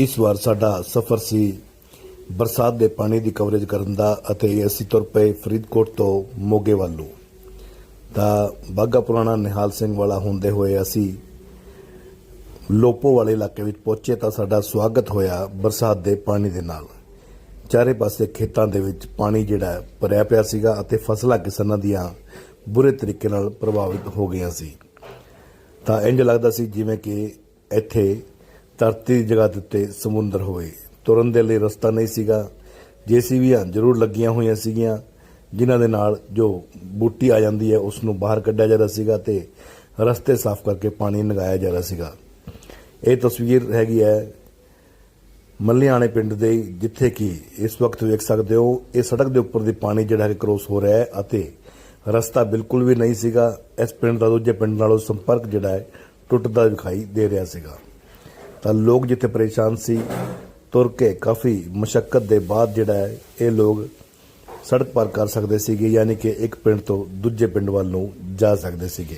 ਇਸ ਵਾਰ ਸਾਡਾ ਸਫ਼ਰ ਸੀ ਬਰਸਾਤ ਦੇ ਪਾਣੀ ਦੀ ਕਵਰੇਜ ਕਰਨ ਦਾ ਅਤੇ ਅਸੀਂ ਤੁਰ ਪਏ ਫਰੀਦਕੋਟ ਤੋਂ ਮੋਗੇ ਵੱਲ ਨੂੰ। ਤਾਂ ਬਾਗਾ ਪੁਰਾਣਾ ਨਿਹਾਲ ਸਿੰਘ ਵਾਲਾ ਹੁੰਦੇ ਹੋਏ ਅਸੀਂ ਲੋਪੋ ਵਾਲੇ ਇਲਾਕੇ ਵਿੱਚ ਪਹੁੰਚੇ ਤਾਂ ਸਾਡਾ ਸਵਾਗਤ ਹੋਇਆ ਬਰਸਾਤ ਦੇ ਪਾਣੀ ਦੇ ਨਾਲ। ਚਾਰੇ ਪਾਸੇ ਖੇਤਾਂ ਦੇ ਵਿੱਚ ਪਾਣੀ ਜਿਹੜਾ ਭਰਿਆ ਪਿਆ ਸੀਗਾ ਅਤੇ ਫਸਲਾਂ ਕਿਸਾਨਾਂ ਦੀਆਂ ਬੁਰੇ ਤਰੀਕੇ ਨਾਲ ਪ੍ਰਭਾਵਿਤ ਹੋ ਗਈਆਂ ਸੀ। ਤਾਂ ਇੰਜ ਲੱਗਦਾ ਸੀ ਜਿਵੇਂ ਕਿ ਇੱਥੇ ਧਰਤੀ ਦੀ ਜਗ੍ਹਾ ਦੇ ਉੱਤੇ ਸਮੁੰਦਰ ਹੋਵੇ। ਤੁਰਨ ਦੇ ਲਈ ਰਸਤਾ ਨਹੀਂ ਸੀਗਾ। ਜੇਸੀਬੀਆਂ ਜ਼ਰੂਰ ਲੱਗੀਆਂ ਹੋਈਆਂ ਸੀਗੀਆਂ, ਜਿਨ੍ਹਾਂ ਦੇ ਨਾਲ ਜੋ ਬੂਟੀ ਆ ਜਾਂਦੀ ਹੈ ਉਸ ਨੂੰ ਬਾਹਰ ਕੱਢਿਆ ਜਾ ਰਿਹਾ ਸੀਗਾ ਤੇ ਰਸਤੇ ਸਾਫ਼ ਕਰਕੇ ਪਾਣੀ ਲਗਾਇਆ ਜਾ ਰਿਹਾ ਸੀਗਾ। ਇਹ ਤਸਵੀਰ ਹੈਗੀ ਹੈ ਮੱਲਿਆਣੇ ਪਿੰਡ ਦੇ, ਜਿੱਥੇ ਕਿ ਇਸ ਵਕਤ ਵੇਖ ਸਕਦੇ ਹੋ, ਇਹ ਸੜਕ ਦੇ ਉੱਪਰ ਦੀ ਪਾਣੀ ਜਿਹੜਾ ਹੈ ਕ੍ਰੋਸ ਹੋ ਰਿਹਾ ਹੈ ਅਤੇ ਰਸਤਾ ਬਿਲਕੁਲ ਵੀ ਨਹੀਂ ਸੀਗਾ। ਇਸ ਪਿੰਡ ਦਾ ਦੂਜੇ ਪਿੰਡ ਨਾਲੋਂ ਸੰਪਰਕ ਜਿਹੜਾ ਹੈ, ਟੁੱਟਦਾ ਦਿਖਾਈ ਦੇ ਰਿਹਾ ਸੀਗਾ। ਤਾਂ ਲੋਕ ਜਿੱਥੇ ਪਰੇਸ਼ਾਨ ਸੀ, ਤੁਰ ਕੇ ਕਾਫੀ ਮੁਸ਼ਕਲ ਦੇ ਬਾਅਦ ਜਿਹੜਾ ਹੈ, ਇਹ ਲੋਕ ਸੜਕ ਪਾਰ ਕਰ ਸਕਦੇ ਸੀਗੇ, ਯਾਨੀ ਕਿ ਇੱਕ ਪਿੰਡ ਤੋਂ ਦੂਜੇ ਪਿੰਡ ਵੱਲ ਨੂੰ ਜਾ ਸਕਦੇ ਸੀਗੇ।